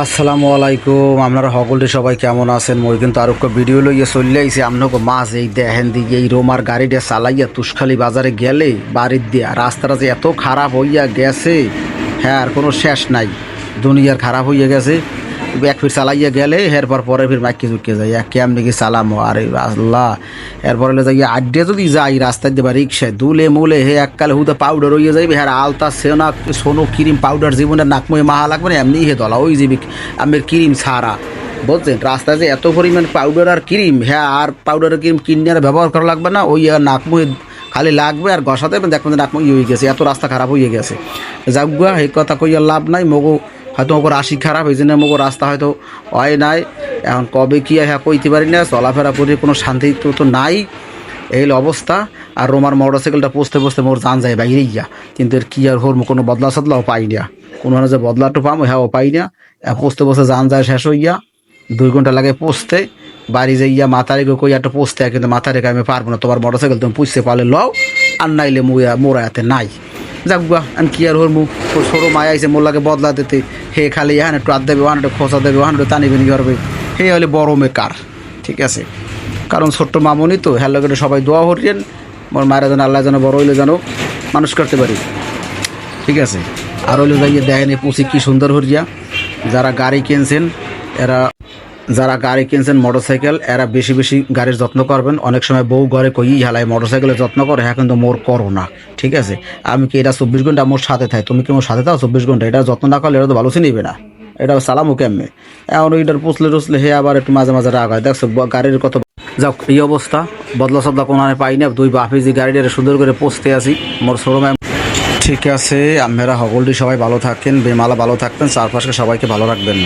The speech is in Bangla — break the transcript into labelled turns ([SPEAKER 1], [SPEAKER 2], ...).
[SPEAKER 1] আসসালামু আলাইকুম। আপনারা সকলে সবাই কেমন আছেন? মই কিন্তু আর ভিডিও লইয়া চলে আইছি। আপনাকে মাছ এই দেখেন দিকে, এই রোমার গাড়িটা চালাইয়া তুষখালি বাজারে গেলে বাড়ির দিয়া। রাস্তাটা যে এত খারাপ হইয়া গেছে হ্যাঁ আর কোনো শেষ নাই। দুনিয়ার খারাপ হইয়া গেছে। এক ফির চালাইয়া গেলে, এরপর পরে ফির মাইকে চুকে যায় এক কেমনি কি চালামো আরে আল্লাহ। এরপর হলে যাই আড্ডে যদি যাই, রাস্তায় দেবা রিক্সায়, দুলে মুলে হে এককালে হুদা পাউডার হইয়া যাইবে হ্যাঁ আলতা সেনা, সোনো ক্রিম পাউডার জীবনে নাকময় মাহা লাগবে না এমনি হে দলা, ওই যাবি আমের ক্রিম ছাড়া। বুঝছেন রাস্তায় যে এত পরিমাণ পাউডার আর ক্রিম হ্যাঁ আর পাউডার ক্রিম কিনে আর ব্যবহার করা লাগবে না, ওই নাকময় খালি লাগবে আর গসাতে দেখবেন নাকময় হয়ে গেছে, এত রাস্তা খারাপ হয়ে গেছে। যাগুয়া এই কথা কইয়া লাভ নাই, মগো হয়তো ওকে রাশি খারাপ, এই জন্য মোকে রাস্তা হয়তো হয় নাই। এখন কবে কি হ্যাঁ কইতে পারি না, চলাফেরা করে কোনো শান্তি তো নাই। এই অবস্থা। আর রোমার মোটর সাইকেলটা পোস্তে পোস্তে মোর জান যায় বাইরে গিয়া। কিন্তু এর কি আর হোর কোনো বদলা সদলাও পাই না। কোনো যে বদলাটা পাম হ্যাঁ ও পাই না। পোস্তে পোস্তে জান যায় শেষ হইয়া দুই ঘণ্টা লাগে পোস্তে। বাড়ি যাইয়া মাথা রেখে কই একটা পোস্তে, কিন্তু মাথা রেখে আমি পারব না। তোমার মোটর সাইকেল তুমি পুষতে পারলে লও, আর নাইলে মুয়া মোরা এতে নাই। যাক গা আমি কি আর হরমু? তোর সরু মায় আইসে মোল্লাকে বদলা দিতে। হে খালি এখানে একটু দেবে ওখানে একটু খোঁচা দেবে ওখানে একটু টানি বেনি করবে। হে হলে বড় মেকার, ঠিক আছে? কারণ ছোট্ট মামনি তো হ্যাঁ লোকের সবাই দোয়া হরিয়েন মোর মায়েরা যেন আল্লাহ যেন বড় হইলে যেন মানুষ করতে পারি। ঠিক আছে? আর হইলে যাইয়ে দেখেন এই পুষি কি সুন্দর হরিয়া। যারা গাড়ি কিনছেন, এরা যারা গাড়ি কিনছেন মোটরসাইকেল, এরা বেশি বেশি গাড়ির যত্ন করবেন। অনেক সময় বউ ঘরে কই হেলায় মোটরসাইকেলের যত্ন করে হ্যাঁ কিন্তু মোর করো না। ঠিক আছে? আমি কি এটা চব্বিশ ঘণ্টা মোর সাথে থাই? তুমি কি মোর সাথে থাও চব্বিশ ঘণ্টা? এটা যত্ন না করলে এটা তো ভালো নিবে না। এটা সালামও কেমনে? এখন ওইটার পুষলে টুসলে হে আবার একটু মাঝে মাঝে রাগ হয়। দেখছ গাড়ির কত যাক, এই অবস্থা। বদলা সদলা কোনো পাই না। দুই বাপে যে গাড়িটা সুন্দর করে পোষতে আসি মোর শোরুমে ঠিক আছে আপনারা সকলটি সবাই ভালো থাকেন, বেমালা ভালো থাকবেন চারপাশে সবাইকে ভালো রাখবেন।